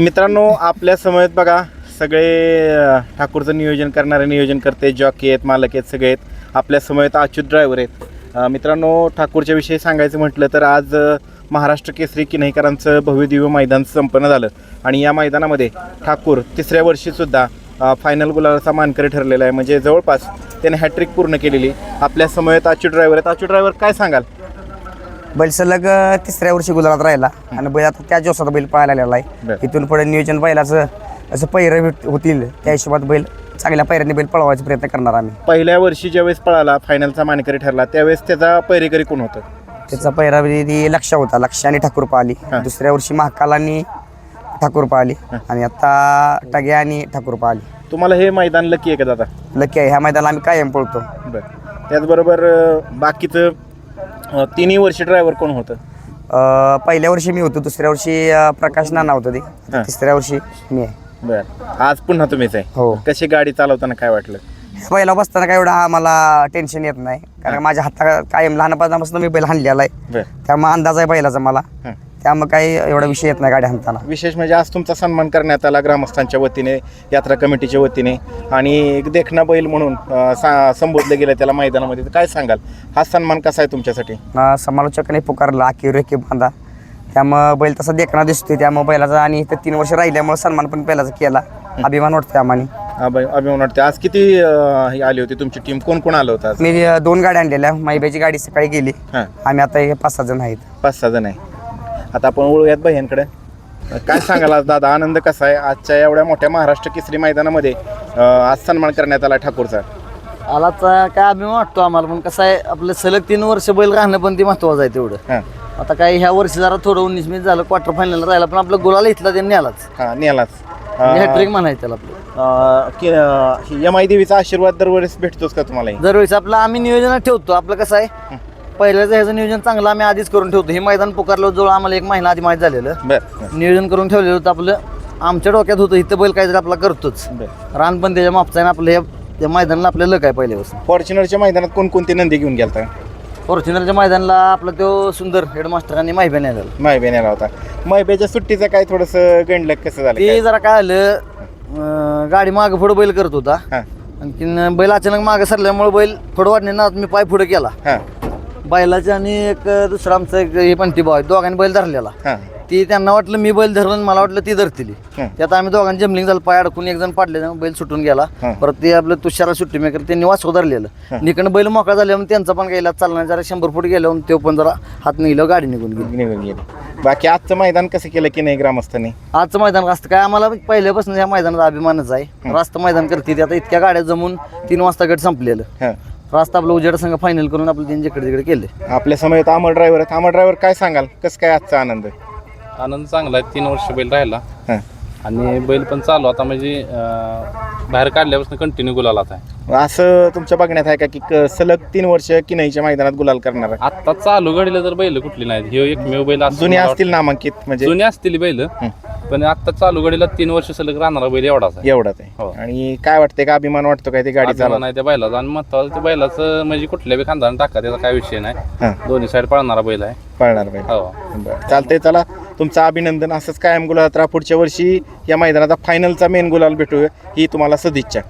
मित्रांनो आपल्या समयेत बघा सगळे ठाकूरचं नियोजन करणारे नियोजन करते जॉकी आहेत मालक आहेत सगळे आहेत. आपल्या समयेत अच्युत ड्रायव्हर आहेत. मित्रांनो ठाकूरच्या विषयी सांगायचं म्हटलं तर आज महाराष्ट्र केसरी किन्हीकरांचं भव्यदिव्य मैदान संपन्न झालं. आणि या मैदानामध्ये ठाकूर तिसऱ्या वर्षीसुद्धा फायनल गुलालाचा मानकरी ठरलेला आहे. म्हणजे जवळपास त्याने हॅट्रिक पूर्ण केलेली. आपल्या समयेत अच्युत ड्रायव्हर आहेत. अच्युत ड्रायव्हर काय सांगाल? बैल सलग अ, तिसऱ्या वर्षी गुजरात राहिला. आणि बैल आता त्या जोसात बैल पाहायला आलेला बर. आहे इथून पुढे नियोजन बैलाचं असं पैरं भेट होतील. त्या हिशोबात बैल चांगल्या पैऱ्याने बैल पळवायचा प्रयत्न करणार आम्ही. पहिल्या वर्षी ज्यावेळेस पळाला फायनलचा मानकरी ठरला त्यावेळेस त्याचा पैरेकरी कोण होतं? त्याचा ती लक्ष होता. लक्ष आणि ठाकूर पाहिली. हा. दुसऱ्या वर्षी महाकाल आणि ठाकूर पाहिली. आणि आता टगे आणि ठाकूर पाहिली. तुम्हाला हे मैदान लकी आहे का दादा? लकी आहे. ह्या मैदानाला आम्ही कायम पळतो. बरं. त्याचबरोबर अ, बाकीचं अ, तिन्ही वर्षी ड्रायव्हर कोण होतं? अ, पहिल्या वर्षी मी होतो दुसऱ्या वर्षी अ, प्रकाश नाना होतं ते. तिसऱ्या वर्षी मी आहे. बरं. आज पुन्हा तुम्हीच आहे. हो. कशी गाडी चालवताना काय वाटलं? बैला बसताना काय एवढा मला टेन्शन येत नाही. कारण माझ्या हाता कायम लहानपणापासून मी बैल हाणलेला आहे. बरं. त्यामुळे अंदाज आहे बैलाचा मला. हं. त्यामुळे काही एवढा विषय येत नाही गाडी हाणताना. विशेष म्हणजे आज तुमचा सन्मान करण्यात आला ग्रामस्थांच्या वतीने यात्रा कमिटीच्या वतीने. आणि एक देखणा बैल म्हणून अ, सा संबोधलं गेलं त्याला मैदानामध्ये. तर काय सांगाल? हा सन्मान कसा आहे तुमच्यासाठी? अं, समालोचकाने पुकारला आखी रेखे बांधा. त्यामुळं बैल तसा देखणा दिसतोय. त्यामुळे बैलाचा आणि इथं तीन वर्ष राहिल्यामुळे सन्मान पण बैलाचा केला. अभिमान वाटतो आम्हाला अभि- अभिमान वाटते आज किती अ, ही आली होती तुमची टीम कोण कोण आलं होतं आज? मी अं, दोन गाड्या आणलेल्या. माईबाईची गाडी सकाळी गेली. हां. आम्ही आता हे पाच सहा जण आहेत. पाच सहा जण आहे. आता आपण वळूयात भैयांकडे काय सांगाल आज दादा? आनंद कसा आहे? आजच्या एवढ्या मोठ्या महाराष्ट्र केसरी मैदानामध्ये अ, आज सन्मान करण्यात आला ठाकूरचा. आलाचा काय अभिमान वाटतो आम्हाला? पण कसं आहे आपलं सलग तीन वर्ष बैल राहणं पण ते महत्वाचं आहे तेवढं. हां. आता काय ह्या वर्षी जरा थोडं उन्नीस मिनिट झालं क्वार्टर फायनल राहिला पण आपलं गुलाला इथला त्यांनी आलाच. हां नेलाच. हॅट्रिक म्हणायचं त्याला आपलं. एम आय देवीचा आशीर्वाद दरवेळेस भेटतोच का तुम्हाला? दरवेळेस आपलं आम्ही नियोजनात ठेवतो. आपलं कसं आहे पहिल्याचं ह्याचं नियोजन चांगलं आम्ही आधीच करून ठेवतो. हे मैदान पुकारलं जवळ आम्हाला एक महिना आधी माहीत झालेलं. बरं नियोजन करून ठेवलेलं होतं आपलं. आमच्या डोक्यात होतं इथं बैल काहीतरी आपला करतोच. बरं. रान पण त्याच्या मापचा आहे आणि आपलं हे त्या मैदानाला आपलं लक आहे पहिल्यापासून. फॉर्च्युनरच्या मैदानात कोणकोणते नंदी घेऊन गेलता? फॉर्च्युनरच्या मैदानाला आपला तो सुंदर हेडमास्टरांनी माहिती नाही झालं. मायबेन याला होता मायबेच्या सुट्टीचं काय थोडंसं गणलं कसं झालं? ते काय? जरा काय आलं अं, गाडी मागं पुढं बैल करत होता. हां. आणखीन बैल अचानक मागं सरल्यामुळे बैल पुढं ना मी पाय पुढे केला. हां. बैलाचे आणि एक दुसरा आमचं एक हे पण ती भाऊ आहे. दोघांनी बैल धरलेला. हां. ती त्यांना वाटलं मी बैल धरलं आणि मला वाटलं ती धरतील. हं. त्यात आम्ही दोघांनी जमलिंग झालं पाय अडकून एक जण पाडले त्यामुळे बैल सुटून गेला. हं. परत ते आपलं तुषारा सुट्टी मेकर त्यांनी वाचव धरलेलं. निकडं बैल मोकळा झाल्यामुळे त्यांचा पण गेला चालणार जरा शंभर फूट गेल्यावर तो पण जरा हात निघलं गाडी निघून गेली. निघून गेली. बाकी आजचं मैदान कसं केलं की नाही ग्रामस्थांनी? आजचं मैदान रास्त काय आम्हाला पहिल्यापासून या मैदानाचा अभिमानच आहे. रास्त मैदान करते ते आता इतक्या गाड्या जमून तीन वाजता गट संपलेलं. हां. रास्त आपलं उजेड संघ फायनल करून आपलं त्यांनी जिकडे तिकडे केले आपल्या समयात अमर ड्रायव्हर आहेत अमर ड्रायव्हर काय सांगाल? कसं काय आजचा आनंद आनंद चांगला आहे. तीन वर्ष बैल राहिला. हां. आणि बैल पण चालू. आता म्हणजे अं, बाहेर काढल्यापासून कंटिन्यू गुलालात आहे. असं तुमच्या बघण्यात आहे का की क- सलग तीन वर्ष किनईच्या मैदानात गुलाल करणार आहे? आत्ता चालू घडीला तर बैल कुठली नाहीत. हे एकमेव बैल असं जुने मला असतील नामांकित वाटतं. म्हणजे? जुने असतील बैल. पण आत्ता चालू घडीला तीन वर्ष सलग राहणारा बैल एवढाच आहे. एवढाच आहे. हो. आणि काय वाटतंय का अभिमान वाटतो काय ते गाडी अभिमान चालवत आहे त्या बैलाचा आणि महत्वाचं त्या बैलाचं म्हणजे कुठल्या बी खानदान टाका त्याचा काय विषय नाही. हां. दोन्ही साईड पळणारा बैल आहे. पळणार पाहिजे हो. बरं. चालतंय चला. तुमचं अभिनंदन. असंच कायम गुलाल राहा. पुढच्या वर्षी या मैदानाचा फायनलचा मेन गुलाल भेटू ही तुम्हाला सदिच्छा.